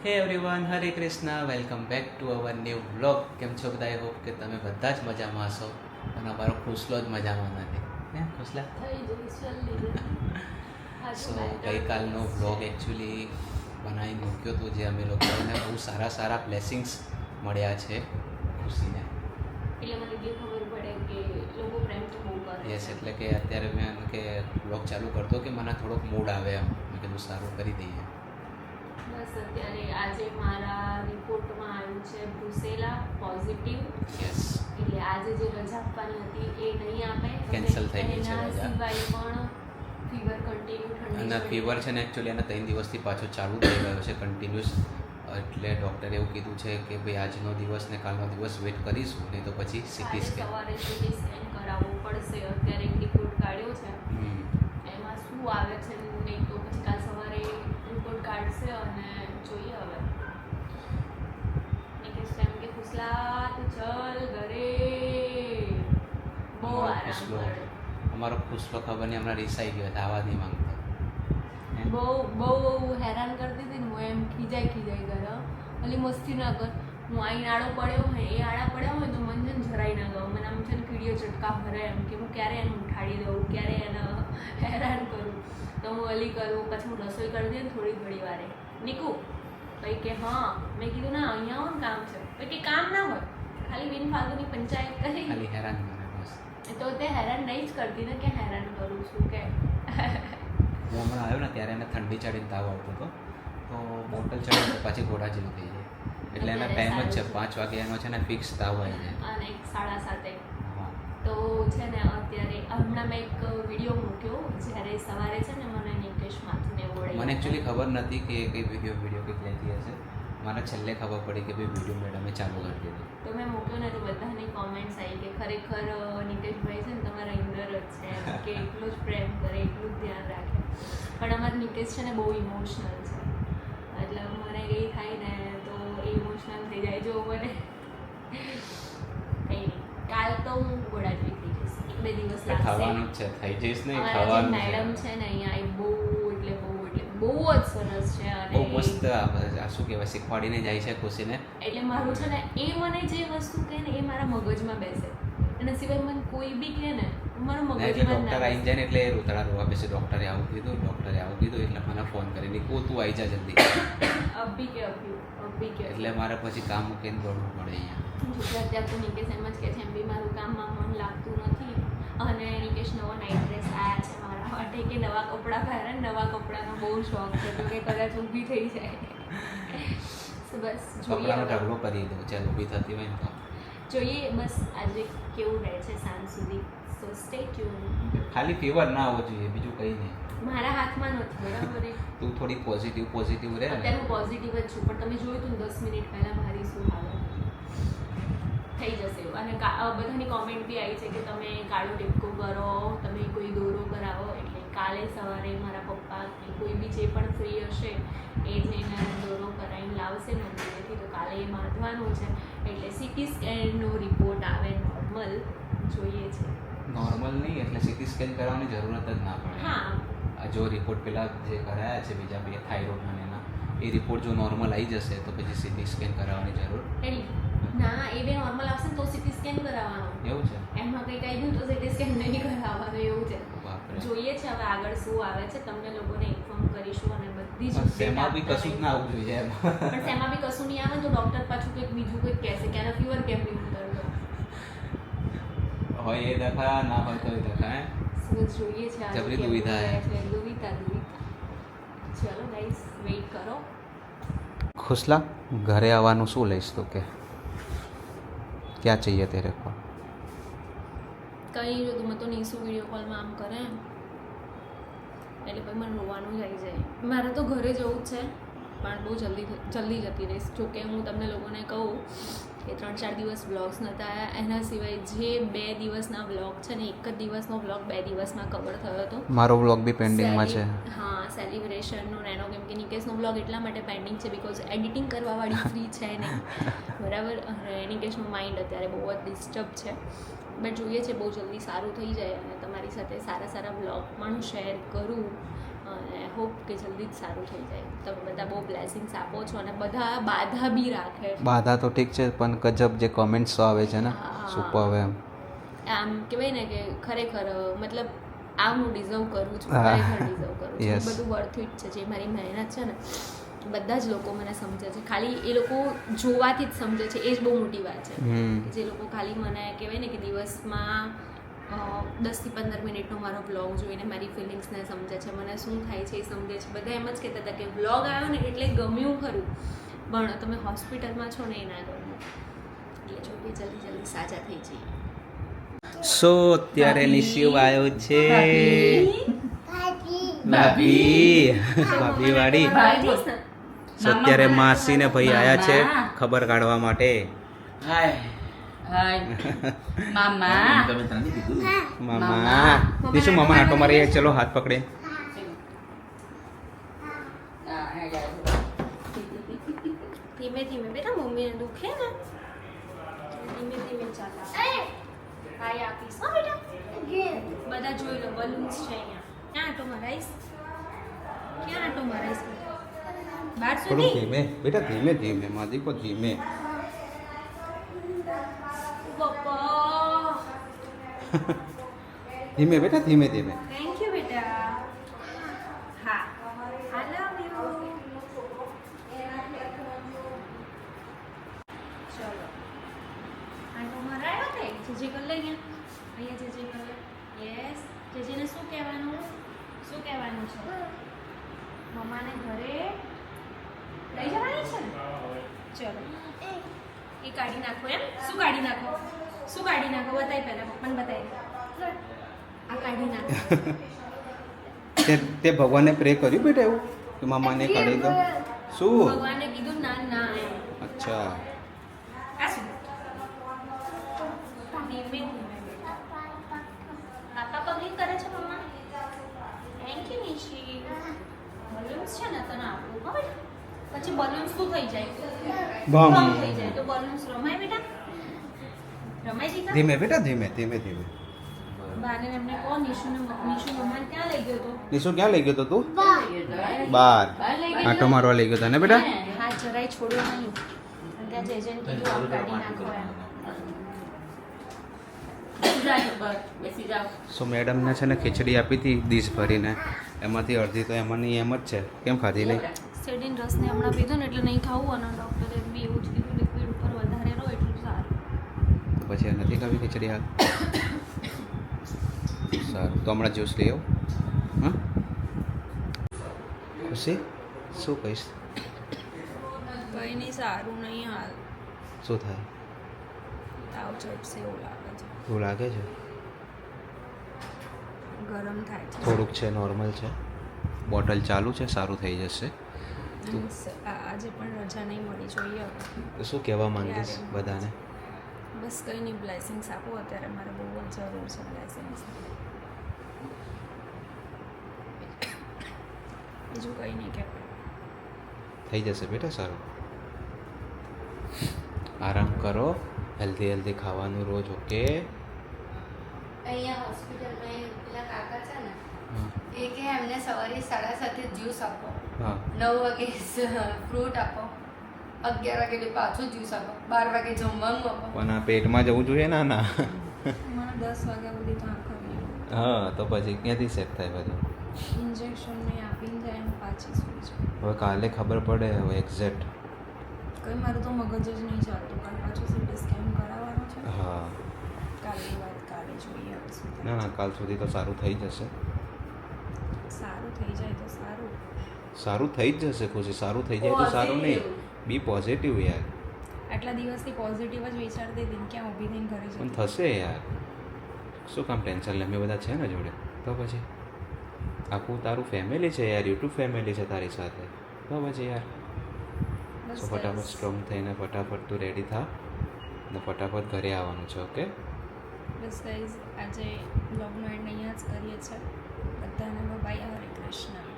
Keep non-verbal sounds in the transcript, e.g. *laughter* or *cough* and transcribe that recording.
Hey everyone Hare Krishna welcome back to our new vlog કેમ છો બધા? Hope કે તમે બધા જ મજામાં હશો અને અમારો ખુશલો જ મજામાં નથી. હે જલ્દી સો *laughs* ગઈકાલનો વ્લોગ એકચ્યુઅલી બનાવી મૂક્યો હતો જે અમે લોકોને બહુ સારા સારા બ્લેસિંગ્સ મળ્યા છે ખુશીને. એટલે મને બી ખબર પડે કે લોકો પ્રેમ તો બહુ કરે યસ એટલે કે અત્યારે મેં કે વ્લોગ ચાલુ કરતો કે મને થોડોક મૂડ આવે એમ. મેં કીધું સારું કરી દઈએ. બસ અત્યારે આજે મારા રિપોર્ટમાં આવ્યું છે બ્રુસેલા પોઝિટિવ એટલે આજે જે રજા આપવાની હતી એ નહીં આપે. કેન્સલ થઈ ગઈ છે રજા. પણ ફીવર કન્ટિન્યુ અને છે. ફીવર છે ને એકચ્યુઅલી એના ત્રણ દિવસથી પાછો ચાલુ થઈ ગયો છે કન્ટિન્યુઅસ એટલે ડૉક્ટરે એવું કીધું છે કે ભાઈ આજનો દિવસ ને કાલનો દિવસ વેઇટ કરીશું નહીં તો પછી સીટી સ્કેન સવારે સીટી સ્કેન કરાવવું પડશે. અત્યારે એક રિપોર્ટ કાઢ્યો છે. એમાં શું આવે છે નહીં તો પછી કાલ સવારે રિપોર્ટ કાઢશે અને જોઈએ હવે. નિકેશ એમ કે ખુસલા ચલ ઘરે બહુ અમારો આરામ કરે. અમારો ખુશલો ખબર નહીં હમણાં રિસાઈ ગયો હતા આવા નહીં માંગતો. બહુ બહુ હેરાન કરતી હતી ને હું એમ ખીજાઈ ખીજાઈ ઘરે ઓલી મસ્તી ના કર. હું અહીં આડો પડ્યો હોય એ આડા પડ્યા હોય તો મને છે જરાય ના ગયો મને આમ છે ને કીડીઓ ચટકા ભરે એમ કે હું ક્યારે એને ઉઠાડી દઉં ક્યારે એને હેરાન કરું. તો હું અલી કરું પછી હું રસોઈ કરી દઈએ થોડી ઘડી વારે. નીકું પછી કે હા. મેં કીધું ના અહીંયા આવો કામ છે. પછી કે કામ ના હોય. ખાલી બિનફાલતુની પંચાયત કરી. ખાલી હેરાન કરે બસ. તો તે હેરાન નહીં જ કરતી ને કે હેરાન કરું છું કે. હું હમણાં આવ્યો ને ત્યારે એને ઠંડી ચડીને તાવ આવતો હતો. તો બોટલ ચડીને પાછી ઘોડા જેવું થઈ જાય. એટલે એના ટાઈમ જ છે પાંચ વાગે એનો છે ને ફિક્સ તાવ આવી જાય. અને સાડા સાતે. તો છે ને અત્યારે હમણાં મેં એક વીડિયો મૂક્યો જ્યારે સવારે છે ને મને નિકેશ માથુને ઓળે. મને એકચ્યુઅલી ખબર નથી કે કઈ વીડિયો વીડિયો કંઈક લેતી હશે. મને છેલ્લે ખબર પડી કે ભાઈ વીડિયો મેડમે ચાલુ કરી દીધી. તો મેં મૂક્યો ને તો બધાની કોમેન્ટ્સ આવી કે ખરેખર નિકેશભાઈ છે ને તમારા ઇન્દર જ છે કે એટલું જ પ્રેમ કરે એટલું જ ધ્યાન રાખે. પણ અમારા નિકેશ છે ને બહુ ઇમોશનલ છે. એટલે મને એ થાય ને તો ઇમોશનલ થઈ જાય જો મને. કાલ તો હું જેવી થઈ જઈશ. એક બે દિવસ થવાનું જ છે થઈ જઈશ નહીં થવાનું મેડમ છે. ને અહીંયા એ બહુ એટલે બહુ એટલે બહુ જ સરસ છે અને બહુ મસ્ત શું કહેવાય શીખવાડીને જાય છે ખુશીને. એટલે મારું છે ને એ મને જે વસ્તુ કહે ને એ મારા મગજમાં બેસે. એના સિવાય મને કોઈ બી કહે ને મારું મગજમાં ડોક્ટર આવી જાય ને એટલે રોતડા રોવા બેસે. ડૉક્ટરે આવું કીધું ડૉક્ટરે આવું કીધું એટલે મને ફોન કરીને કહું તું આવી જા જલ્દી. અભી કે અભી અભી કે. એટલે મારે પછી કામ મૂકીને દોડવું પડે અહીંયા. અત્યારે તો નિકેશ એમ જ કે છે એમ બી મારું કામમાં મન લાગતું નથી. અને નિકેશ નવો નાઇટ ડ્રેસ આવ્યા છે મારા માટે કે નવા કપડાં પહેરે નવા કપડાનો બહુ શોખ છે તો કે કદાચ ઊભી થઈ જાય. *laughs* બસ જોઈએ કપડાનો ઢગલો કરી દઉં ચાલ ઊભી થતી હોય ને તો. જોઈએ બસ આજે કેવું રહે છે સાંજ સુધી. સો સ્ટે ટ્યુન ખાલી ફીવર ના આવવો જોઈએ બીજું કંઈ નહીં. મારા હાથમાં નથી બરાબર તું થોડી પોઝિટિવ પોઝિટિવ રહે અત્યારે હું પોઝિટિવ જ છું પણ તમે જોયું તું દસ મિનિટ પહેલા મારી શું હાલત? થઈ જશે અને બધાની કોમેન્ટ બી આવી છે કે તમે કાળો ટીપકું કરો તમે કોઈ દોરો કરાવો એટલે કાલે સવારે મારા પપ્પા કે કોઈ બી જે પણ ફ્રી હશે એ જઈને દોરો કરાવીને લાવશે મંદિરેથી તો કાલે એ બાંધવાનું છે. એટલે સિટી સ્કેનનો રિપોર્ટ આવે નોર્મલ જોઈએ છે. નોર્મલ નહીં એટલે સીટી સ્કેન કરાવવાની જરૂરત જ ના પડે. હા. જો રિપોર્ટ પેલા જે કરાયા છે બીજા બે થાઇરોઇડ અને એના એ રિપોર્ટ જો નોર્મલ આવી જશે તો પછી સીટી સ્કેન કરાવવાની જરૂર. ના એ બે નોર્મલ આવશે તો સિટી સ્કેન કરાવવાનું. એવું છે? એમાં કંઈક આવી ગયું તો સિટી સ્કેન નહીં કરાવવાનું એવું છે. જોઈએ છે હવે આગળ શું આવે છે તમને લોકોને ઇન્ફોર્મ કરીશું અને બધી જ સેમાં બી કશું ના આવવું જોઈએ પણ સેમાં બી કશું નહીં આવે તો ડોક્ટર પાછું કંઈક બીજું કંઈક કહેશે કે આનો ફીવર કેમ નહીં ઉતરતો હોય એ દખા ના હોય તો એ દખા હે શું જોઈએ છે જબરી દુવિધા હે દુવિધા દુવિધા. ચલો ગાઈસ વેઇટ કરો. ખુશલા ઘરે આવવાનું શું લઈશ તો કે? ક્યાં ચાહીએ તેરે કો કંઈ જો તું તો નીસુ વીડિયો કોલમાં આમ કરે એટલે ભાઈ મને રોવાનું જ આવી જાય. મારે તો ઘરે જવું જ છે, પણ બહુ જલ્દી જલ્દી જતી રહીશ. જોકે હું તમને લોકોને કહું કે ત્રણ ચાર દિવસ વ્લોગ્સ નહોતા આવ્યા એના સિવાય જે બે દિવસના બ્લોગ છે ને એક જ દિવસનો વ્લોગ બે દિવસમાં કવર થયો હતો. મારો બ્લોગ બી પેન્ડિંગમાં છે. હા સેલિબ્રેશનનો ને એનો કેમ કે નિકેશનો બ્લોગ એટલા માટે પેન્ડિંગ છે બિકોઝ એડિટિંગ કરવાવાળી ફ્રી છે નહીં *laughs* બરાબર? અને નિકેશનું માઇન્ડ અત્યારે બહુ જ ડિસ્ટર્બ છે. બટ જોઈએ છે બહુ જલ્દી સારું થઈ જાય અને તમારી સાથે સારા સારા બ્લોગ પણ શેર કરું. અને હોપ કે જલ્દી જ સારું થઈ જાય. તમે બધા બહુ બ્લેસિંગ્સ આપો છો અને બધા બાધા બી રાખે બાધા તો ઠીક છે પણ ગજબ જે કમેન્ટ્સ આવે છે ને. સુપર એમ. આમ કહેવાય ને કે ખરેખર મતલબ આ હું ડિઝર્વ કરું છું ખરેખર ડિઝર્વ કરું છું. બધું વર્થ ઇટ છે જે મારી મહેનત છે ને બધા જ લોકો મને સમજે છે. ખાલી એ લોકો જોવાથી જ સમજે છે એ જ બહુ મોટી વાત છે. જે લોકો ખાલી મને કહેવાય ને કે દિવસમાં દસથી પંદર મિનિટનો મારો બ્લોગ જોઈને મારી ફિલિંગ્સને સમજે છે મને શું થાય છે એ સમજે છે. બધા એમ જ કહેતા હતા કે બ્લોગ આવ્યો ને એટલે ગમ્યું ખરું. પણ તમે હોસ્પિટલમાં છો ને એ ના ગમ્યું. એટલે જો કે જલ્દી જલ્દી સાજા થઈ જઈએ. સો અત્યારે નિશિવ આવ્યો છે. ભાભી. ભાભી. વાળી. સો અત્યારે માસી ને ભાઈ આયા છે ખબર કાઢવા માટે. હાય. મામા મામા નિશુ મામા આટો મારી ચલો હાથ પકડે. ધીમે ધીમે બેટા મમ્મીને દુખે ને ધીમે ધીમે ચાલા હાય આપીશ હો બેટા બધા જોઈ લો બલૂન્સ છે અહીંયા ક્યાં આટો મરાઈશ ક્યાં આટો મરાઈશ બેટા ધીમે બેટા ધીમે ધીમે માદી કો ધીમે પપ્પા *laughs* ધીમે બેટા ધીમે ધીમે. થેન્ક યુ બેટા. હા. આઈ લવ યુ ચલો. આટો મરાયો તે જીજી કર લે અહીંયા અહીંયા જીજી કર યસ જીજીને શું કહેવાનું? શું કહેવાનું છે? મમ્માને ઘરે લઈ જવાની છે? ને ચલો. એ કાઢી નાખો એમ? શું કાઢી નાખો? શું કાઢી નાખો? બતાય પહેલા પપ્પાને બતાય. આ કાઢી નાખો. તે તે ભગવાનને પ્રે કર્યું બેટા એવું? કે મામાને કાઢી દો? શું? ભગવાને કીધું ના ના. અચ્છા. આ શું? પાપા કરે છે મમ્મા થેન્ક યુ નિશી. બલૂન્સ છે ને તને આપું હો પછી બલૂન્સ શું થઈ જાય? બમ. બમ થઈ જાય તો બલૂન્સ રમાય બેટા રમાય દીધા ધીમે બેટા ધીમે ધીમે ધીમે. નિશુ ક્યાં લઈ ગયો તો? નિશુ ક્યાં લઈ ગયો તો બાર. આટો મારવા લઈ ગયો તને બેટા? સો મેડમને છે ને ખીચડી આપી હતી ડીશ ભરીને એમાંથી અડધી તો એમાંની એમ જ છે. કેમ ખાધી નહીં? સેડિન રસને હમણાં પીધો ને એટલે નહીં ખાવું અને ડૉક્ટરે બી એવું જ કીધું લિક્વિડ ઉપર વધારે રહો એટલું સારું તો પછી નથી ખાવી ખીચડી હાલ? સારું તો હમણાં જ્યુસ લઈ આવું. હા ખુશી શું કહીશ? કંઈ નહીં સારું નહીં હાલ. શું થાય? તાવ ચડશે એવું લાગે છે. એવું લાગે છે? ગરમ થાય છે. થોડુંક છે નોર્મલ છે. બોટલ ચાલુ છે સારું થઈ જશે. આજે પણ રજા નહીં મળી જોઈએ. શું કહેવા માંગીશ બધાને? બસ કંઈ નહીં બ્લેસિંગ્સ આપો. અત્યારે મારે બહુ જ જરૂર છે બ્લેસિંગ્સ બીજું કંઈ નહીં કે. થઈ જશે બેટા સારું. આરામ કરો હેલ્ધી હેલ્ધી ખાવાનું રોજ ઓકે અહીંયા હોસ્પિટલમાં પેલા કાકા છે ને એ કે એમને સવારે સાડા સાતે જ્યુસ આપો. નવ વાગે ફ્રૂટ આપો. અગિયાર વાગે એટલે પાછું જ્યુસ આપો બાર વાગે જમવાનું આપો પણ આ પેટમાં જવું જોઈએ ના ના મને દસ વાગ્યા સુધી તો આંખો હા તો પછી ક્યાંથી સેટ થાય બધું? ઇન્જેક્શન ને આપીને જાય એમ પાછી સુઈ હવે કાલે ખબર પડે હવે એક્ઝેક્ટ કંઈ મારું તો મગજ જ નહીં ચાલતું કાલ પાછું સીટી સ્કેન કરાવવાનું છે. હા. કાલની વાત કાલે જોઈએ ના ના કાલ સુધી તો સારું થઈ જશે. સારું થઈ જાય તો સારું. સારું થઈ જ જશે ખુશી સારું થઈ જાય તો સારું નહીં. બી પોઝિટિવ યાર આટલા દિવસથી પોઝિટિવ જ વિચારતી હતી ક્યાં ઊભી થઈને ઘરે પણ થશે યાર. શું કામ ટેન્શન લે? અમે બધા છે ને જોડે. તો પછી? આખું તારું ફેમિલી છે યાર યુટ્યુબ ફેમિલી છે તારી સાથે. તો પછી યાર? બસ ફટાફટ સ્ટ્રોંગ થઈને ફટાફટ તું રેડી થા ને ફટાફટ ઘરે આવવાનું છે ઓકે બસ ગાઈઝ આજે બ્લોગનો એન્ડ અહીંયા જ કરીએ છીએ. બધાને બાય હરે કૃષ્ણ.